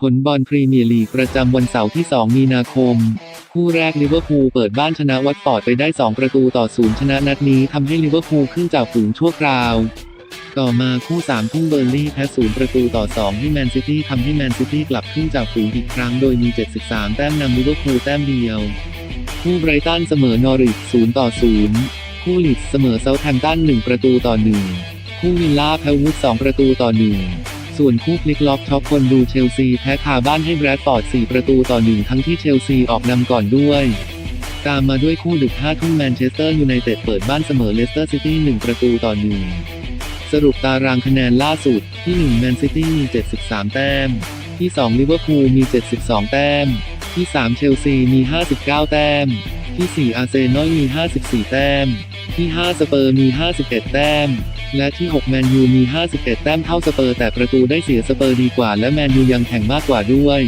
ผลบอลพรีเมียร์ลีกประจำวันเสาร์ที่ 2 มีนาคม คู่แรกลิเวอร์พูลเปิดบ้านชนะวัตฟอร์ดไปได้ 2 ประตูต่อศูนย์ชนะนัดนี้ทำให้ลิเวอร์พูลขึ้นจากฝูงชั่วคราว ต่อมาคู่ 3 ทุ่งเบอร์ลี่แพ้ศูนย์ประตูต่อ 2 ให้แมนซิตี้ทำให้แมนซิตี้กลับขึ้นจากฝูงอีกครั้งโดยมี 73 แต้มนำลิเวอร์พูลแต้มเดียว คู่ไบรตันเสมอนอริท0ต่อ0คู่ลิดเสมอเซาท์แฮมป์ตัน1ประตูต่อ1คู่วิลล่าแพ้วูด2ประตูต่อ1 ส่วนคู่พลิกล็อกช็อกคนดูเชลซีแพ้คาบ้านให้แบรดฟอร์ด 4 ประตูต่อ1ทั้งที่เชลซีออกนำก่อนด้วย ตามมาด้วยคู่ดึก5ทุ่มแมนเชสเตอร์ยูไนเต็ดเปิดบ้านเสมอเลสเตอร์ซิตี้ 1 ประตูต่อ1สรุปตารางคะแนนล่าสุด ที่1แมนซิตี้มี 73 แต้ม ที่2ลิเวอร์พูลมี 72 แต้ม ที่3เชลซีมี 59 แต้ม ที่4อาร์เซนอลมี 54 แต้ม ที่5สเปอร์มี 51 แต้ม และที่ 6 แมนยูมี 51 แต้มเท่าสเปอร์แต่ประตูได้เสียสเปอร์ดีกว่าและแมนยูยังแข่งมากกว่าด้วย